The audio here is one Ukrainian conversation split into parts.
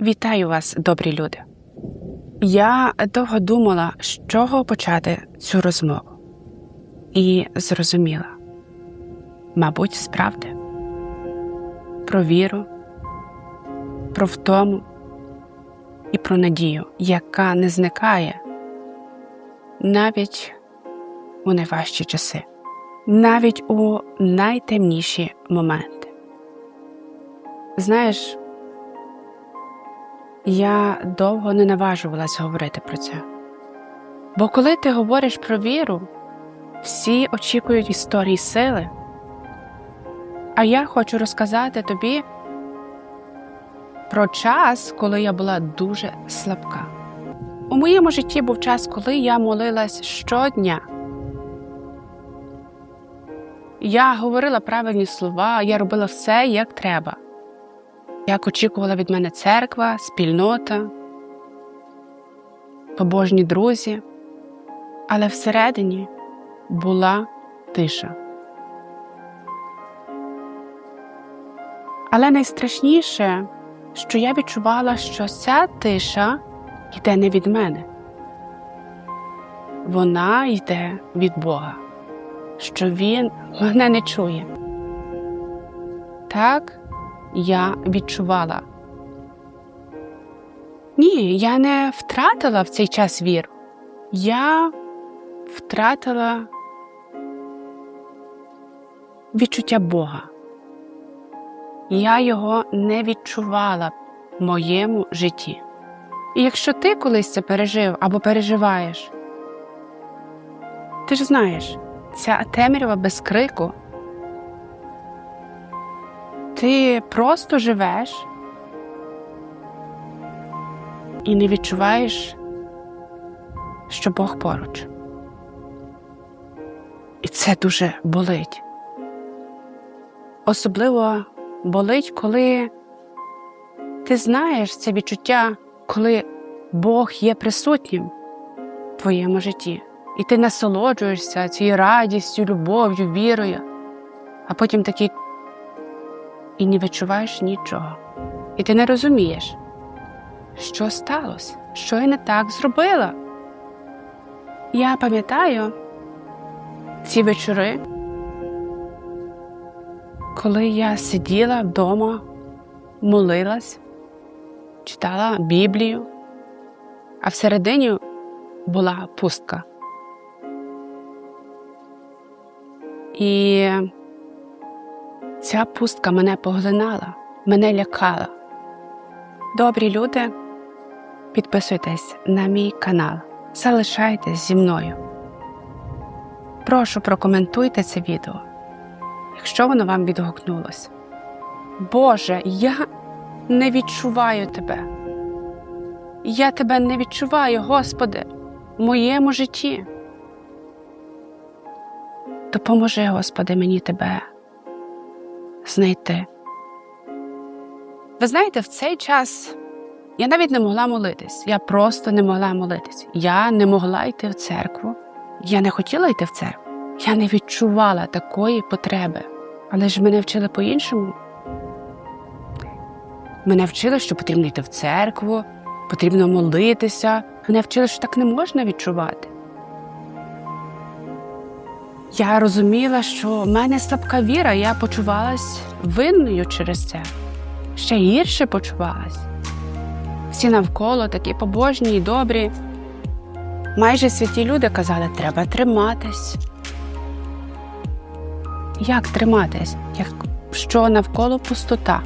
Вітаю вас, добрі люди. Я довго думала, з чого почати цю розмову, і зрозуміла, мабуть, справді про віру, про втому і про надію, яка не зникає навіть у найважчі часи, навіть у найтемніші моменти. Знаєш, я довго не наважувалась говорити про це. Бо коли ти говориш про віру, всі очікують історії сили. А я хочу розказати тобі про час, коли я була дуже слабка. У моєму житті був час, коли я молилась щодня. Я говорила правильні слова, я робила все як треба як очікувала від мене церква, спільнота, побожні друзі, але всередині була тиша. Але найстрашніше, що я відчувала, що ця тиша йде не від мене, вона йде від Бога, що Він мене не чує. Так, я відчувала. Ні, я не втратила в цей час віру. Я втратила відчуття Бога. Я його не відчувала в моєму житті. І якщо ти колись це пережив або переживаєш, ти ж знаєш, ця темрява без крику ти просто живеш і не відчуваєш, що Бог поруч. І це дуже болить. Особливо болить, коли ти знаєш це відчуття, коли Бог є присутнім в твоєму житті, і ти насолоджуєшся цією радістю, любов'ю, вірою, а потім такий і не відчуваєш нічого. І ти не розумієш, що сталося, що я не так зробила. Я пам'ятаю ці вечори, коли я сиділа вдома, молилась, читала Біблію, а всередині була пустка. І Ця пустка мене поглинала, мене лякала. Добрі люди, підписуйтесь на мій канал, залишайтесь зі мною. Прошу прокоментуйте це відео, якщо воно вам відгукнулось. Боже, я не відчуваю тебе. Я тебе не відчуваю, Господи, в моєму житті. Допоможи, Господи, мені тебе знайти. Ви знаєте, в цей час я навіть не могла молитись. Я просто не могла молитись. Я не могла йти в церкву. Я не хотіла йти в церкву. Я не відчувала такої потреби. Але ж мене вчили по-іншому. Мене вчили, що потрібно йти в церкву, потрібно молитися. Мене вчили, що так не можна відчувати. Я розуміла, що в мене слабка віра, я почувалась винною через це. Ще гірше почувалась. Всі навколо такі побожні і добрі. Майже святі люди казали, треба триматись. Як триматись, якщо навколо пустота?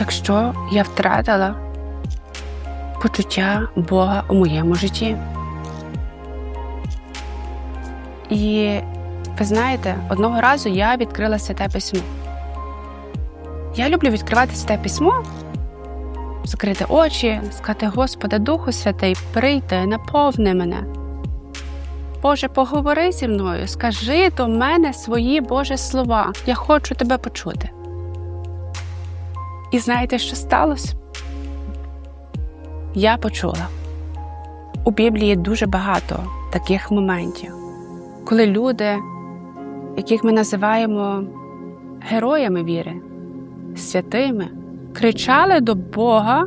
Якщо я втратила почуття Бога у моєму житті? І ви знаєте, одного разу я відкрила святе письмо. Я люблю відкривати святе письмо, закрити очі, сказати, Господи, Духу Святий, прийди, наповни мене. Боже, поговори зі мною, скажи до мене свої Божі слова. Я хочу тебе почути. І знаєте, що сталося? Я почула. У Біблії дуже багато таких моментів коли люди, яких ми називаємо героями віри, святими, кричали до Бога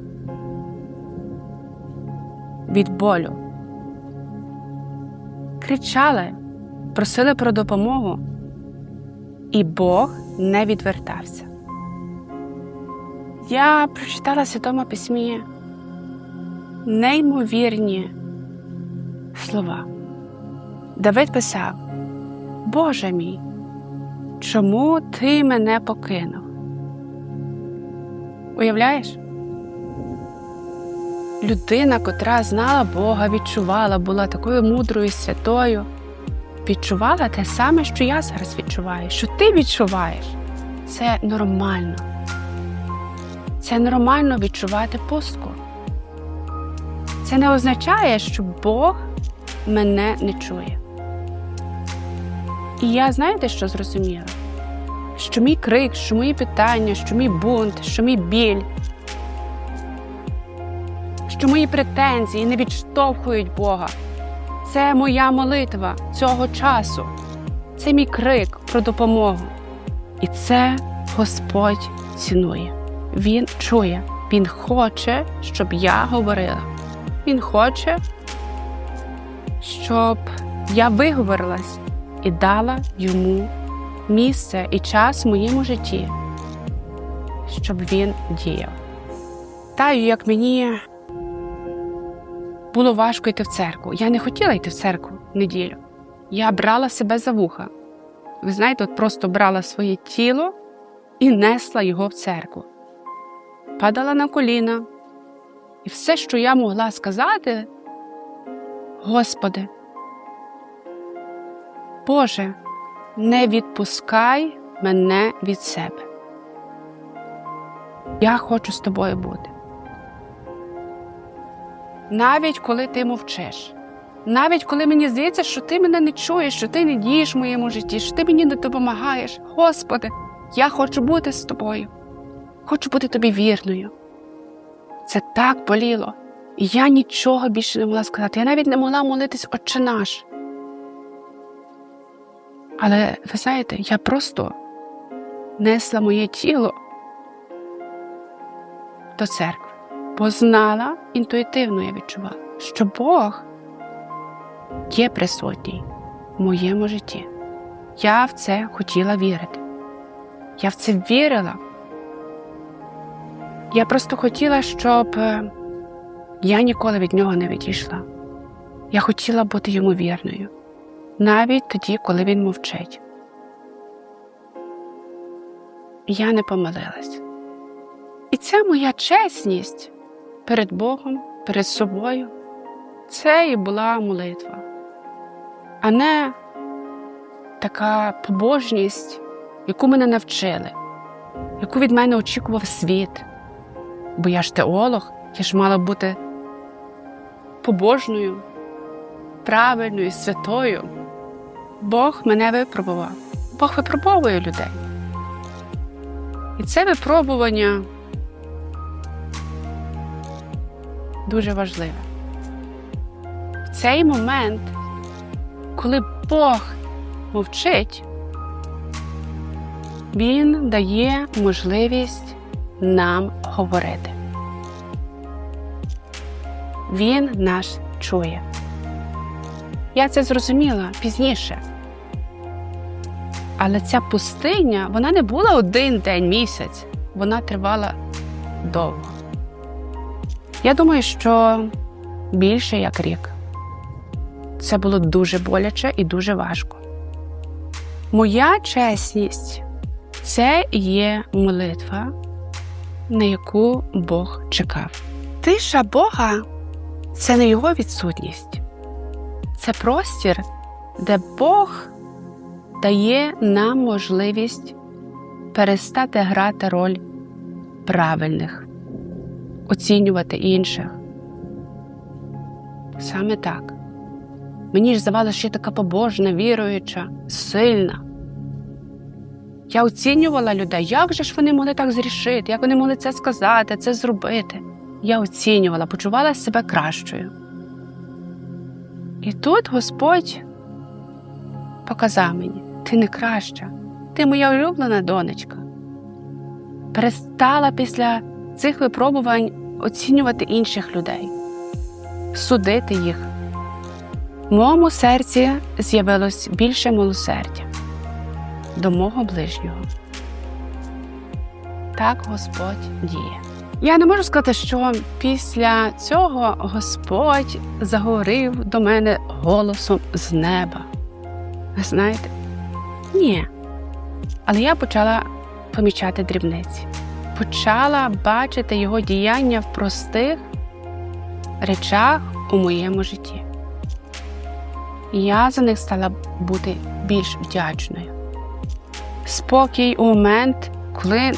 від болю. Кричали, просили про допомогу, і Бог не відвертався. Я прочитала Святому Письмі неймовірні слова. Давид писав: Боже мій, чому ти мене покинув? Уявляєш? Людина, котра знала Бога, відчувала, була такою мудрою, святою, відчувала те саме, що я зараз відчуваю, що ти відчуваєш. Це нормально. Це нормально відчувати пустку. Це не означає, що Бог мене не чує. І я знаєте, що зрозуміла? Що мій крик, що мої питання, що мій бунт, що мій біль, що мої претензії не відштовхують Бога. Це моя молитва цього часу, це мій крик про допомогу. І це Господь цінує. Він чує, Він хоче, щоб я говорила. Він хоче, щоб я виговорилась і дала йому місце і час в моєму житті, щоб він діяв. Таю, як мені було важко йти в церкву. Я не хотіла йти в церкву в неділю. Я брала себе за вуха. Ви знаєте, от просто брала своє тіло і несла його в церкву. Падала на коліна. І все, що я могла сказати, Господи, Боже, не відпускай мене від себе. Я хочу з тобою бути. Навіть коли ти мовчиш, навіть коли мені здається, що ти мене не чуєш, що ти не дієш в моєму житті, що ти мені не допомагаєш. Господи, я хочу бути з тобою, хочу бути тобі вірною. Це так боліло, і я нічого більше не могла сказати. Я навіть не могла молитись Отче наш. Але ви знаєте, я просто несла моє тіло до церкви, бо знала, інтуїтивно я відчувала, що Бог є присутній в моєму житті. Я в це хотіла вірити. Я в це вірила. Я просто хотіла, щоб е, я ніколи від нього не відійшла. Я хотіла бути йому вірною, навіть тоді, коли він мовчить. Я не помилилась. І ця моя чесність перед Богом, перед собою, це і була молитва, а не така побожність, яку мене навчили, яку від мене очікував світ. Бо я ж теолог, я ж мала бути побожною, правильною, святою. Бог мене випробував. Бог випробовує людей. І це випробування дуже важливе. В цей момент, коли Бог мовчить, Він дає можливість нам говорити. Він нас чує. Я це зрозуміла пізніше. Але ця пустиня вона не була один день місяць, вона тривала довго. Я думаю, що більше як рік. Це було дуже боляче і дуже важко. Моя чесність це є молитва, на яку Бог чекав. Тиша Бога це не його відсутність, це простір, де Бог дає нам можливість перестати грати роль правильних, оцінювати інших. Саме так. Мені ж здавалося, що я така побожна, віруюча, сильна. Я оцінювала людей, як же ж вони могли так зрішити, як вони могли це сказати, це зробити. Я оцінювала, почувала себе кращою. І тут Господь показав мені: ти не краща, ти моя улюблена донечка. Перестала після цих випробувань оцінювати інших людей, судити їх. В моєму серці з'явилось більше милосердя до мого ближнього. Так Господь діє. Я не можу сказати, що після цього Господь заговорив до мене голосом з неба. Знаєте? Ні. Але я почала помічати дрібниці, почала бачити його діяння в простих речах у моєму житті. Я за них стала бути більш вдячною. Спокій у момент, коли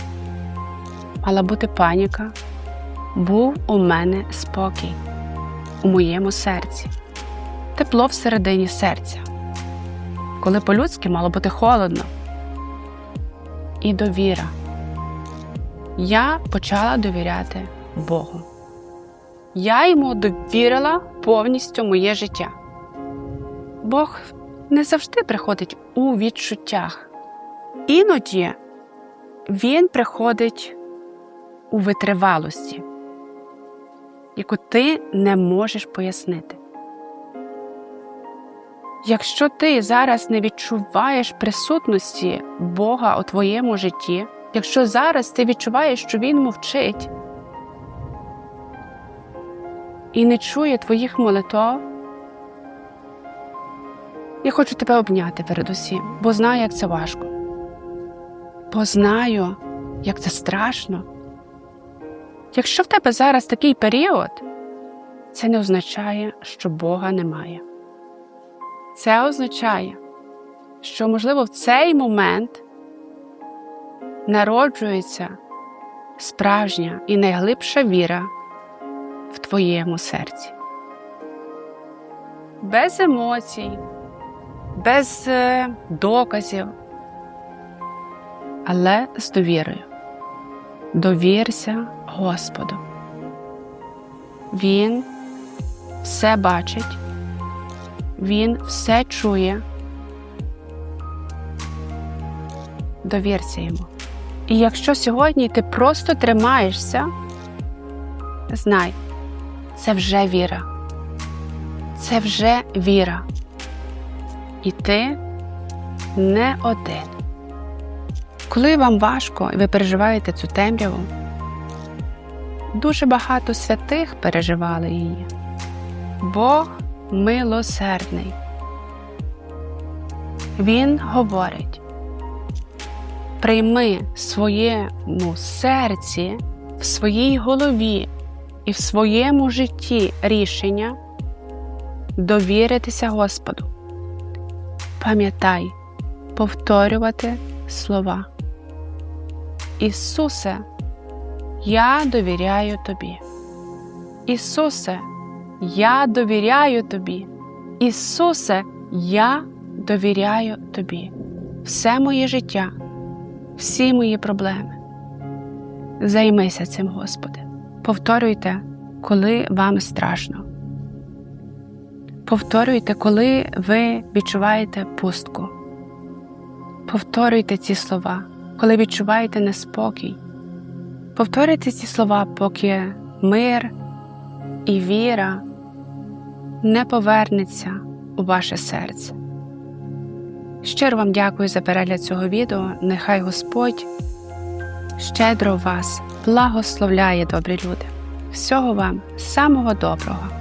мала бути паніка, був у мене спокій у моєму серці, тепло всередині серця, коли по-людськи мало бути холодно. І довіра. Я почала довіряти Богу. Я йому довірила повністю моє життя. Бог не завжди приходить у відчуттях. Іноді Він приходить у витривалості, яку ти не можеш пояснити. Якщо ти зараз не відчуваєш присутності Бога у твоєму житті, якщо зараз ти відчуваєш, що Він мовчить і не чує твоїх молитв, я хочу тебе обняти передусім, бо знаю, як це важко. Бо знаю, як це страшно. Якщо в тебе зараз такий період, це не означає, що Бога немає. Це означає, що, можливо, в цей момент народжується справжня і найглибша віра в твоєму серці. Без емоцій, без е, доказів, але з довірою. Довірся Господу. Він все бачить. Він все чує. Довірся йому. І якщо сьогодні ти просто тримаєшся, знай, це вже віра. Це вже віра. І ти не один. Коли вам важко і ви переживаєте цю темряву, дуже багато святих переживали її. Бог милосердний. Він говорить: прийми своєму серці, в своїй голові і в своєму житті рішення довіритися Господу. Пам'ятай повторювати слова. Ісусе, я довіряю тобі. Ісусе, я довіряю тобі. Ісусе, я довіряю тобі. Все моє життя, всі мої проблеми. Займися цим, Господи. Повторюйте, коли вам страшно. Повторюйте, коли ви відчуваєте пустку. Повторюйте ці слова, коли відчуваєте неспокій. Повторюйте ці слова, поки мир і віра не повернеться у ваше серце. Щиро вам дякую за перегляд цього відео. Нехай Господь щедро вас благословляє, добрі люди. Всього вам самого доброго!